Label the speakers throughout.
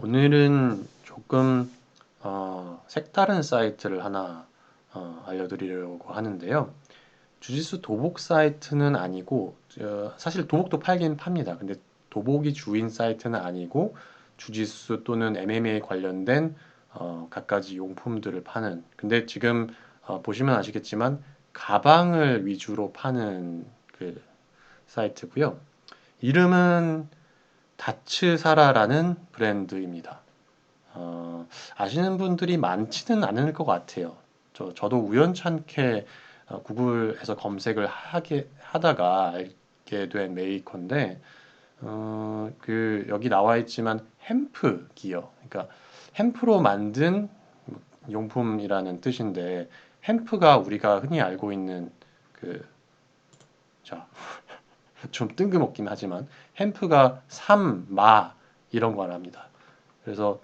Speaker 1: 오늘은 조금 어, 색다른 사이트를 하나 어, 알려드리려고 하는데요. 주짓수 도복 사이트는 아니고 어, 사실 도복도 팔긴 팝니다. 근데 도복이 주인 사이트는 아니고 주짓수 또는 MMA 관련된 어, 갖가지 용품들을 파는. 근데 지금 어, 보시면 아시겠지만 가방을 위주로 파는 그 사이트고요. 이름은 다츠사라라는 브랜드입니다. 어, 아시는 분들이 많지는 않을 것 같아요. 저, 저도 우연찮게 어, 구글에서 검색을 하게 하다가 알게 된 메이커인데, 어, 그 여기 나와 있지만 햄프 기어, 그러니까 햄프로 만든 용품이라는 뜻인데, 햄프가 우리가 흔히 알고 있는 그, 자, 좀 뜬금없긴 하지만 햄프가 삼, 마 이런 거랍니다. 그래서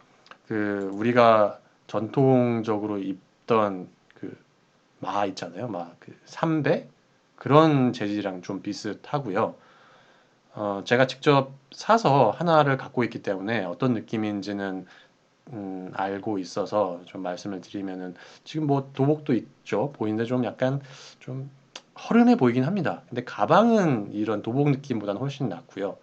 Speaker 1: 그 우리가 전통적으로 입던 그 마 있잖아요. 마그 삼배 그런 재질이랑 좀 비슷하고요. 어, 제가 직접 사서 하나를 갖고 있기 때문에 어떤 느낌인지는 음, 알고 있어서 좀 말씀을 드리면은 지금 뭐 도복도 있죠. 보이는데 좀 약간 좀 허름해 보이긴 합니다. 근데 가방은 이런 도복 느낌보다는 훨씬 낫고요.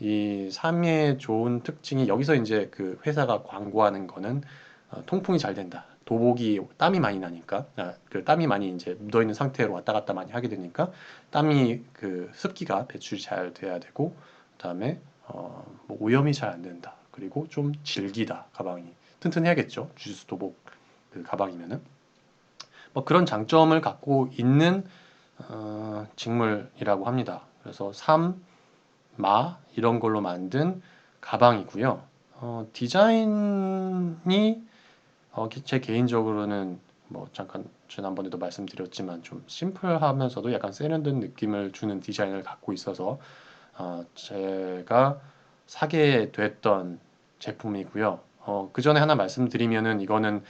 Speaker 1: 이 삼의 좋은 특징이 여기서 이제 그 회사가 광고하는 거는 어, 통풍이 잘 된다. 도복이 땀이 많이 나니까 아, 그 땀이 많이 이제 묻어 있는 상태로 왔다 갔다 많이 하게 되니까 땀이 그 습기가 배출이 잘 돼야 되고 그다음에 어, 뭐 오염이 잘 안 된다. 그리고 좀 질기다 가방이 튼튼해야겠죠. 주짓수 도복 그 가방이면은 뭐 그런 장점을 갖고 있는 어, 직물이라고 합니다. 그래서 삼, 마 이런 걸로 만든 가방이고요. 어, 디자인이 어, 제 개인적으로는 뭐 잠깐 지난번에도 말씀드렸지만 좀 심플하면서도 약간 세련된 느낌을 주는 디자인을 갖고 있어서 어, 제가 사게 됐던 제품이고요. 어, 그 전에 하나 말씀드리면은 이거는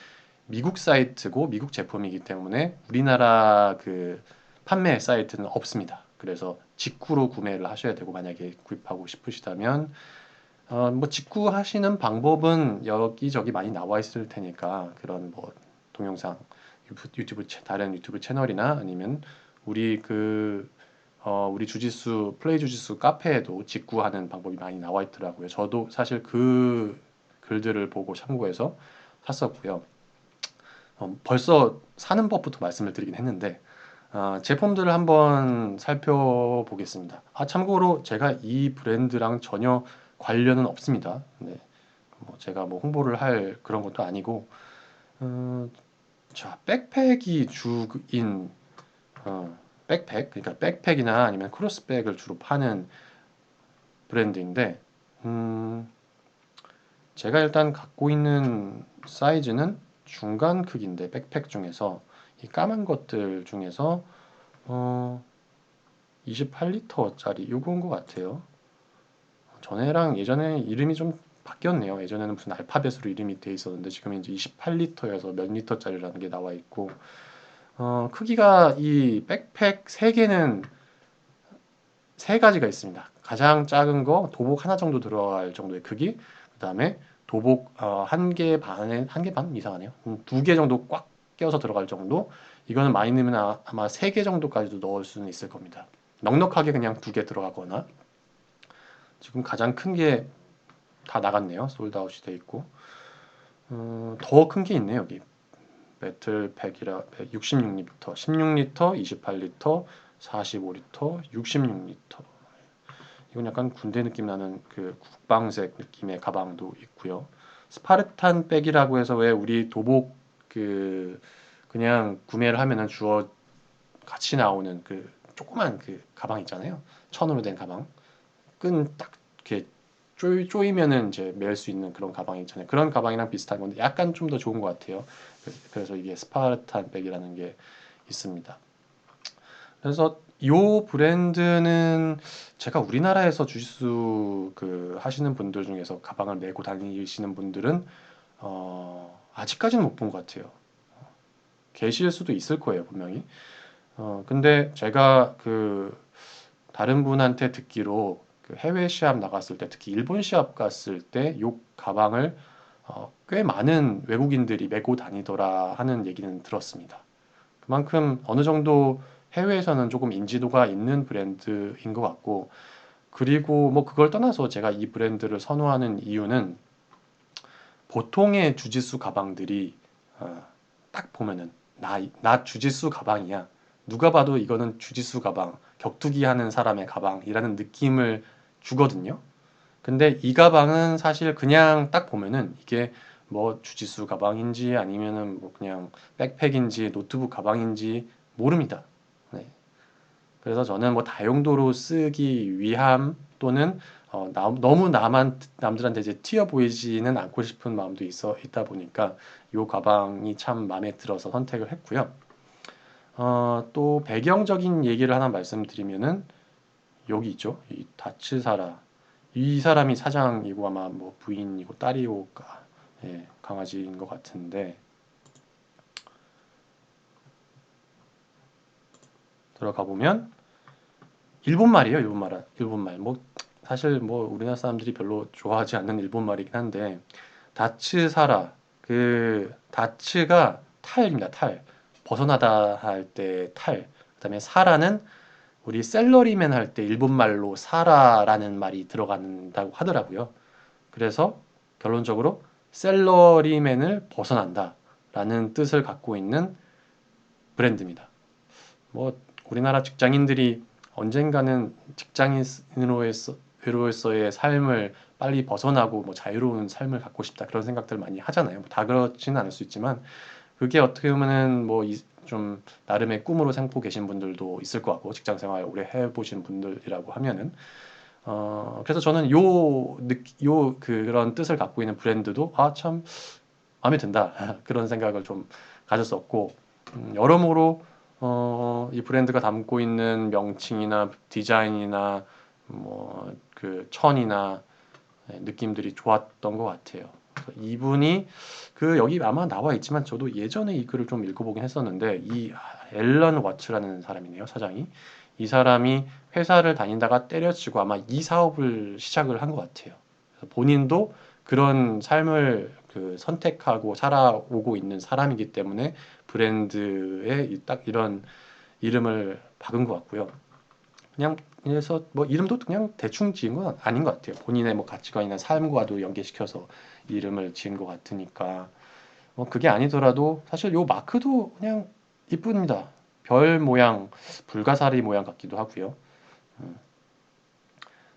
Speaker 1: 미국 사이트고 미국 제품이기 때문에 우리나라 그 판매 사이트는 없습니다. 그래서 직구로 구매를 하셔야 되고 만약에 구입하고 싶으시다면 어, 뭐 직구 하시는 방법은 여기저기 많이 나와 있을 테니까 그런 뭐 동영상 유튜브 다른 유튜브 채널이나 아니면 우리 그 어, 우리 주짓수 플레이 주짓수 카페에도 직구하는 방법이 많이 나와 있더라고요. 저도 사실 그 글들을 보고 참고해서 샀었고요. 어, 벌써 사는 법부터 말씀을 드리긴 했는데 어, 제품들을 한번 살펴보겠습니다. 아, 참고로 제가 이 브랜드랑 전혀 관련은 없습니다. 네. 뭐 제가 뭐 홍보를 할 그런 것도 아니고, 어, 자, 백팩이 주인, 어, 백팩, 그러니까 백팩이나 아니면 크로스백을 주로 파는 브랜드인데, 음, 제가 일단 갖고 있는 사이즈는 중간 크기인데, 백팩 중에서 이 까만 것들 중에서 어 28리터짜리 요건 것 같아요. 전에랑 예전에 이름이 좀 바뀌었네요. 예전에는 무슨 알파벳으로 이름이 돼 있었는데 지금 이제 28리터여서 몇 리터짜리라는 게 나와 있고 어, 크기가 이 백팩 3개는 세 가지가 있습니다. 가장 작은 거 도복 하나 정도 들어갈 정도의 크기, 그 다음에 도복 어, 한개 반에 한 개 반 이상하네요. 음, 두개 정도 꽉 끼워서 들어갈 정도 이거는 많이 넣으면 아, 아마 3개 정도까지도 넣을 수는 있을 겁니다. 넉넉하게 그냥 두 개 들어가거나 지금 가장 큰 게 다 나갔네요. 솔드아웃이 돼 있고 어, 더큰 게 있네요 여기 배틀팩이라 66리터, 16리터, 28리터, 45리터, 66리터 이건 약간 군대 느낌 나는 그 국방색 느낌의 가방도 있고요. 스파르탄 백이라고 해서 왜 우리 도복 그 그냥 구매를 하면은 주어 같이 나오는 그 조그만 그 가방 있잖아요. 천으로 된 가방. 끈 딱 이렇게 쪼이, 쪼이면은 이제 멜 수 있는 그런 가방이 있잖아요. 그런 가방이랑 비슷한 건데 약간 좀 더 좋은 것 같아요. 그래서 이게 스파르탄 백이라는 게 있습니다. 그래서 이 브랜드는 제가 우리나라에서 주짓수 그 하시는 분들 중에서 가방을 메고 다니시는 분들은 어 아직까지는 못 본 것 같아요. 계실 수도 있을 거예요, 분명히. 어, 근데 제가 그 다른 분한테 듣기로 그 해외 시합 나갔을 때 특히 일본 시합 갔을 때요 가방을 어, 꽤 많은 외국인들이 메고 다니더라 하는 얘기는 들었습니다. 그만큼 어느 정도 해외에서는 조금 인지도가 있는 브랜드인 것 같고 그리고 뭐 그걸 떠나서 제가 이 브랜드를 선호하는 이유는 보통의 주짓수 가방들이 어, 딱 보면은 나, 나 주짓수 가방이야. 누가 봐도 이거는 주짓수 가방, 격투기 하는 사람의 가방이라는 느낌을 주거든요. 근데 이 가방은 사실 그냥 딱 보면은 이게 뭐 주짓수 가방인지 아니면은 뭐 그냥 백팩인지 노트북 가방인지 모릅니다. 네. 그래서 저는 뭐 다용도로 쓰기 위함 또는 어, 나, 너무 나만 남들한테 이제 튀어 보이지는 않고 싶은 마음도 있어 있다 보니까 이 가방이 참 마음에 들어서 선택을 했고요. 어, 또 배경적인 얘기를 하나 말씀드리면은 여기 있죠. 이 다츠사라. 이 사람이 사장이고 아마 뭐 부인이고 딸이고 예, 강아지인 것 같은데 들어가 보면 일본 말이에요. 일본 말. 일본 말. 뭐 사실 뭐 우리나라 사람들이 별로 좋아하지 않는 일본 말이긴 한데 다츠사라 그 다츠가 탈입니다. 탈. 벗어나다 할 때 탈. 그다음에 사라는 우리 셀러리맨 할 때 일본 말로 사라라는 말이 들어간다고 하더라고요. 그래서 결론적으로 셀러리맨을 벗어난다라는 뜻을 갖고 있는 브랜드입니다. 뭐 우리나라 직장인들이 언젠가는 직장인으로서 의 삶을 빨리 벗어나고 뭐 자유로운 삶을 갖고 싶다 그런 생각들 많이 하잖아요. 뭐 다 그렇지는 않을 수 있지만 그게 어떻게 보면은 뭐 좀 나름의 꿈으로 삼고 계신 분들도 있을 것 같고 직장 생활 오래 해보신 분들이라고 하면은 어 그래서 저는 요, 요 그런 뜻을 갖고 있는 브랜드도 아 참 마음에 든다 그런 생각을 좀 가졌었고 음, 여러모로 어, 이 브랜드가 담고 있는 명칭이나 디자인이나 뭐 그 천이나 네, 느낌들이 좋았던 것 같아요. 이분이 그 여기 아마 나와 있지만 저도 예전에 이 글을 좀 읽어보긴 했었는데 이 앨런 와츠라는 사람이네요 사장이 이 사람이 회사를 다니다가 때려치고 아마 이 사업을 시작을 한 것 같아요. 본인도 그런 삶을 그 선택하고 살아오고 있는 사람이기 때문에 브랜드에 딱 이런 이름을 박은 것 같고요. 그냥 그래서 뭐 이름도 그냥 대충 지은 건 아닌 것 같아요. 본인의 뭐 가치관이나 삶과도 연계시켜서 이름을 지은 것 같으니까 뭐 그게 아니더라도 사실 요 마크도 그냥 이쁩니다. 별 모양, 불가사리 모양 같기도 하고요. 음.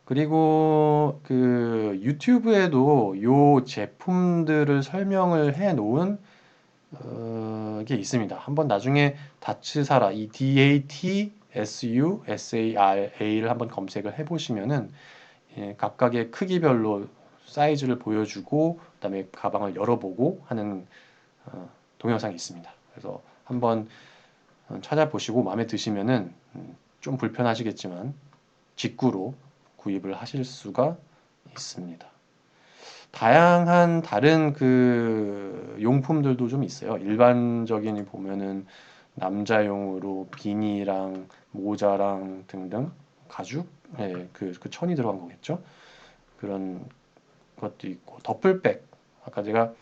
Speaker 1: 그리고 그 유튜브에도 요 제품들을 설명을 해 놓은 어, 게 있습니다. 한번 나중에 다츠사라 이 DAT SU SARA를 한번 검색을 해 보시면은 예, 각각의 크기별로 사이즈를 보여주고 그다음에 가방을 열어보고 하는 어, 동영상이 있습니다. 그래서 한번 찾아보시고 마음에 드시면은 음, 좀 불편하시겠지만 직구로 구입을 하실 수가 있습니다. 다양한 다른 그 용품들도 좀 있어요. 일반적인 보면은 남자용으로 비니랑 모자랑 등등 가죽, 네, 그, 그 천이 들어간 거겠죠. 그런 것도 있고 더플백. 아까 제가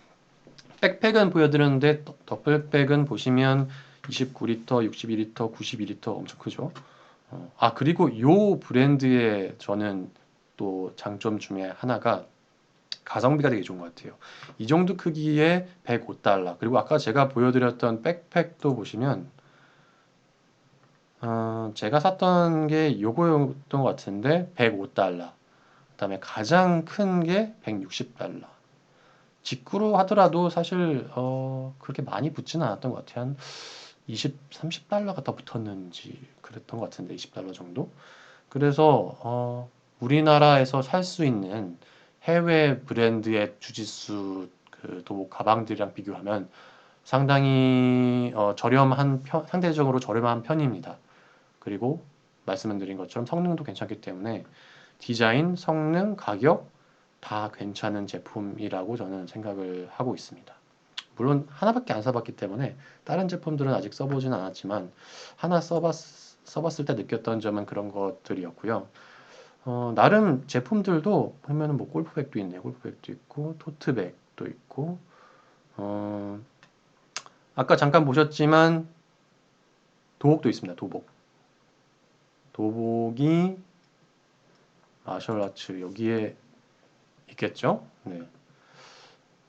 Speaker 1: 백팩은 보여드렸는데 더플백은 보시면 29리터, 62리터, 92리터 엄청 크죠. 어, 아 그리고 요 브랜드의 저는 또 장점 중에 하나가 가성비가 되게 좋은 것 같아요. 이 정도 크기에 105달러. 그리고 아까 제가 보여드렸던 백팩도 보시면 어, 제가 샀던 게 요거였던 것 같은데 105달러. 그다음에 가장 큰 게 160달러. 직구로 하더라도 사실 어, 그렇게 많이 붙지는 않았던 것 같아요. 한 20, 30달러가 더 붙었는지 그랬던 것 같은데 20달러 정도. 그래서 어, 우리나라에서 살 수 있는 해외 브랜드의 주짓수 그 도복 가방들이랑 비교하면 상당히 어, 저렴한 편, 상대적으로 저렴한 편입니다. 그리고 말씀드린 것처럼 성능도 괜찮기 때문에 디자인, 성능, 가격 다 괜찮은 제품이라고 저는 생각을 하고 있습니다. 물론 하나밖에 안 써봤기 때문에 다른 제품들은 아직 써보지는 않았지만 하나 써봤, 써봤을 때 느꼈던 점은 그런 것들이었고요. 어, 나름 제품들도 보면은 뭐 골프백도 있네요. 골프백도 있고 토트백도 있고 어, 아까 잠깐 보셨지만 도복도 있습니다. 도복. 도복이 마셜아츠 여기에 있겠죠? 네.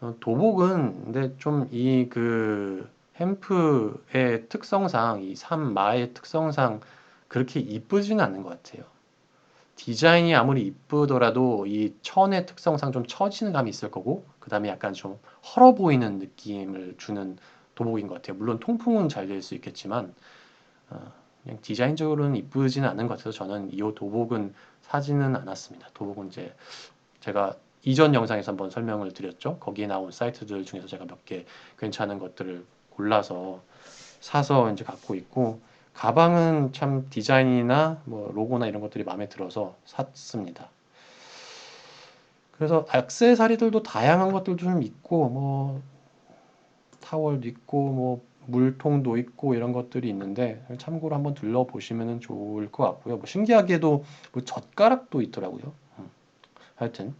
Speaker 1: 어, 도복은 근데 좀 이 그 햄프의 특성상 이 삼마의 특성상 그렇게 이쁘지는 않는 것 같아요. 디자인이 아무리 이쁘더라도 이 천의 특성상 좀 처지는 감이 있을 거고 그다음에 약간 좀 헐어 보이는 느낌을 주는 도복인 것 같아요. 물론 통풍은 잘 될 수 있겠지만 어, 그냥 디자인적으로는 이쁘지는 않은 것 같아서 저는 이 도복은 사지는 않았습니다. 도복은 이제 제가 이전 영상에서 한번 설명을 드렸죠. 거기에 나온 사이트들 중에서 제가 몇 개 괜찮은 것들을 골라서 사서 이제 갖고 있고 가방은 참 디자인이나 뭐 로고나 이런 것들이 마음에 들어서 샀습니다. 그래서 액세서리들도 다양한 것들도 좀 있고 뭐 타월도 있고 뭐 물통도 있고 이런 것들이 있는데 참고로 한번 둘러보시면 좋을 것 같고요. 뭐 신기하게도 뭐 젓가락도 있더라고요. 음. 하여튼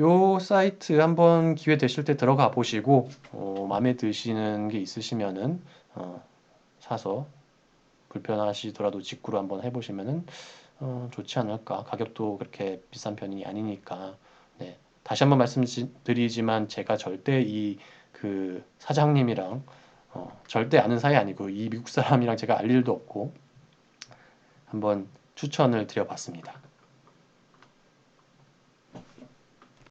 Speaker 1: 요 사이트 한번 기회 되실 때 들어가 보시고 어, 마음에 드시는 게 있으시면은 어, 사서 불편하시더라도 직구로 한번 해보시면은 어, 좋지 않을까. 가격도 그렇게 비싼 편이 아니니까. 네. 다시 한번 말씀드리지만 제가 절대 이 그 사장님이랑 어, 절대 아는 사이 아니고 이 미국 사람이랑 제가 알 일도 없고 한번 추천을 드려봤습니다.